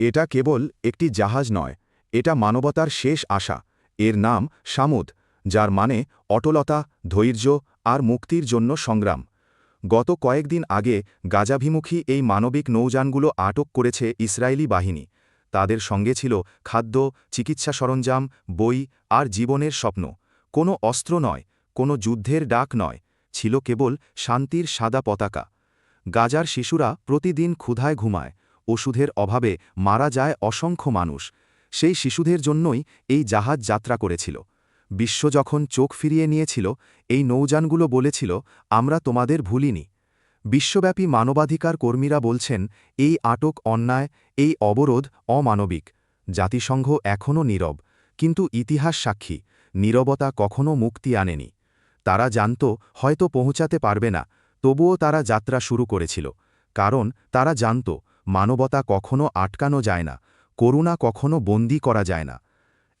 এটা কেবল একটি জাহাজ নয়, এটা মানবতার শেষ আশা। এর নাম সামুদ, যার মানে অটলতা, ধৈর্য আর মুক্তির জন্য সংগ্রাম। গত কয়েকদিন আগে গাজাভিমুখী এই মানবিক নৌযানগুলো আটক করেছে ইসরায়েলি বাহিনী। তাদের সঙ্গে ছিল খাদ্য, চিকিৎসা সরঞ্জাম, বই আর জীবনের স্বপ্ন। কোনো অস্ত্র নয়, কোনো যুদ্ধের ডাক নয়, ছিল কেবল শান্তির সাদা পতাকা। গাজার শিশুরা প্রতিদিন ক্ষুধায় ঘুমায়। ওষুধের অভাবে মারা যায় অসংখ্য মানুষ। সেই শিশুদের জন্যই এই জাহাজ যাত্রা করেছিল। বিশ্ব যখন চোখ ফিরিয়ে নিয়েছিল, এই নৌযানগুলো বলেছিল, আমরা তোমাদের ভুলিনি। বিশ্বব্যাপী মানবাধিকার কর্মীরা বলছেন, এই আটক অন্যায়, এই অবরোধ অমানবিক। জাতিসংঘ এখনও নীরব, কিন্তু ইতিহাস সাক্ষী, নীরবতা কখনও মুক্তি আনেনি। তারা জানত, হয়তো পৌঁছাতে পারবে না, তবুও তারা যাত্রা শুরু করেছিল, কারণ তারা জানত মানবতা কখনো আটকানো যায় না, করুণা কখনো বন্দি করা যায় না।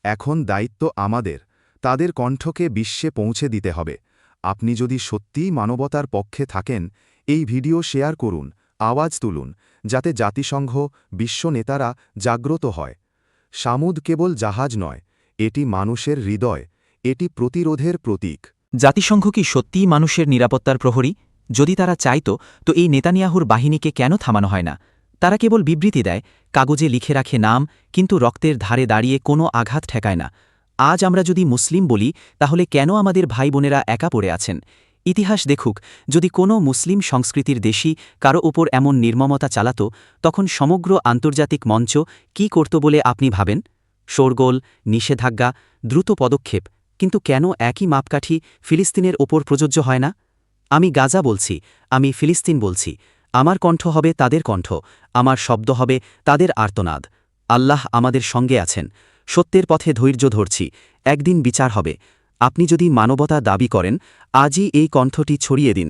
এখন দায়িত্ব আমাদের, তাদের কণ্ঠকে বিশ্বে পৌঁছে দিতে হবে। আপনি যদি সত্যিই মানবতার পক্ষে থাকেন, এই ভিডিও শেয়ার করুন, আওয়াজ তুলুন, যাতে জাতিসংঘ, বিশ্ব নেতারা জাগ্রত হয়। সামুদ কেবল জাহাজ নয়, এটি মানুষের হৃদয়, এটি প্রতিরোধের প্রতীক। জাতিসংঘ কি সত্যিই মানুষের নিরাপত্তার প্রহরী? যদি তারা চাইত, তো এই নেতানিয়াহুর বাহিনীকে কেন থামানো হয় না? তারা কেবল বিবৃতি দেয়, কাগজে লিখে রাখে নাম, কিন্তু রক্তের ধারে দাঁড়িয়ে কোনো আঘাত ঠেকায় না। আজ আমরা যদি মুসলিম বলি, তাহলে কেন আমাদের ভাই বোনেরা একা পড়ে আছেন? ইতিহাস দেখুক, যদি কোনো মুসলিম সংস্কৃতির দেশই কারও ওপর এমন নির্মমতা চালাত, তখন সমগ্র আন্তর্জাতিক মঞ্চ কি করত বলে আপনি ভাবেন? শোরগোল, নিষেধাজ্ঞা, দ্রুত পদক্ষেপ, কিন্তু কেন একই মাপকাঠি ফিলিস্তিনের ওপর প্রযোজ্য হয় না? আমি গাজা বলছি, আমি ফিলিস্তিন বলছি। আমার কণ্ঠ হবে তাদের কণ্ঠ, আমার শব্দ হবে তাদের আর্তনাদ। আল্লাহ আমাদের সঙ্গে আছেন, সত্যের পথে ধৈর্য ধরছি, একদিন বিচার হবে। আপনি যদি মানবতা দাবি করেন, আজই এই কণ্ঠটি ছড়িয়ে দিন।